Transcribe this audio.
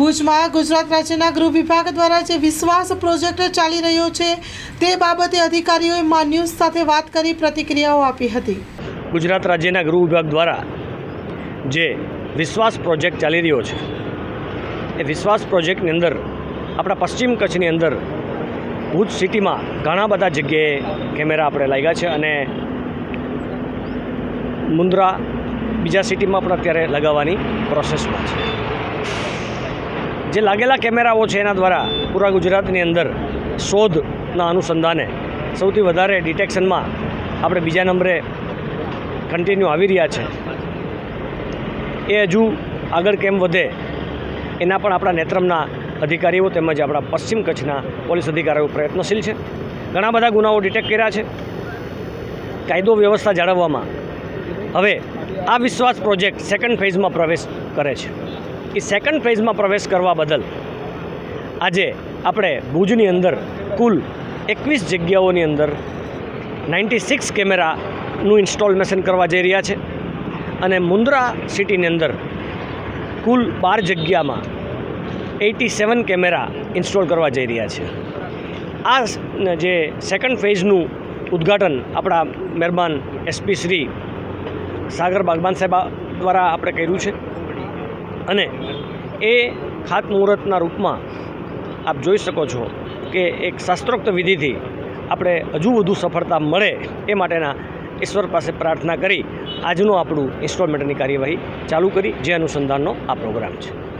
ભુજમાં ગુજરાત રાજ્યના ગૃહ વિભાગ દ્વારા જે વિશ્વાસ પ્રોજેક્ટ ચાલી રહ્યો છે, તે બાબતે અધિકારીઓએ મા ન્યૂઝ સાથે વાત કરી પ્રતિક્રિયાઓ આપી હતી. ગુજરાત રાજ્યના ગૃહ વિભાગ દ્વારા જે વિશ્વાસ પ્રોજેક્ટ ચાલી રહ્યો છે, એ વિશ્વાસ પ્રોજેક્ટની અંદર આપણા પશ્ચિમ કચ્છની અંદર ભુજ સિટીમાં ઘણા બધા જગ્યાએ કેમેરા આપણે લાગ્યા છે અને મુન્દ્રા બીજા સિટીમાં પણ અત્યારે લગાવવાની પ્રોસેસમાં છે. જે લાગેલા કેમેરાઓ છે એના દ્વારા પૂરા ગુજરાતની અંદર શોધના અનુસંધાને સૌથી વધારે ડિટેક્શનમાં આપણે બીજા નંબરે કન્ટિન્યુ આવી રહ્યા છે. એ હજુ આગળ કેમ વધે એના પણ આપણા નેત્રમના અધિકારીઓ તેમજ આપણા પશ્ચિમ કચ્છના પોલીસ અધિકારીઓ પ્રયત્નશીલ છે. ઘણા બધા ગુનાઓ ડિટેક્ટ કર્યા છે. કાયદો વ્યવસ્થા જાળવવામાં. હવે આ વિશ્વાસ પ્રોજેક્ટ સેકન્ડ ફેઝમાં પ્રવેશ કરે છે. એ સેકન્ડ ફેઝમાં પ્રવેશ કરવા બદલ આજે આપણે ભુજની અંદર કુલ એકવીસ જગ્યાઓની અંદર નાઇન્ટી સિક્સ કેમેરાનું ઇન્સ્ટોલમેશન કરવા જઈ રહ્યા છે. અને મુન્દ્રા સિટીની અંદર કુલ બાર જગ્યામાં એટી સેવન કેમેરા ઇન્સ્ટોલ કરવા જઈ રહ્યા છે. આ જે સેકન્ડ ફેઝનું ઉદ્ઘાટન આપણા મહેરબાન એસપી શ્રી સાગર બાગબાન સાહેબ દ્વારા આપણે કર્યું છે. અને એ ખાતમુહૂર્તના રૂપમાં આપ જોઈ શકો છો કે એક શાસ્ત્રોક્ત વિધિથી આપણે હજુ વધુ સફળતા મળે એ માટેના ઈશ્વર પાસે પ્રાર્થના કરી આજનું આપણું ઇન્સ્ટોલમેન્ટની કાર્યવાહી ચાલુ કરી જે અનુસંધાનનો આ પ્રોગ્રામ છે.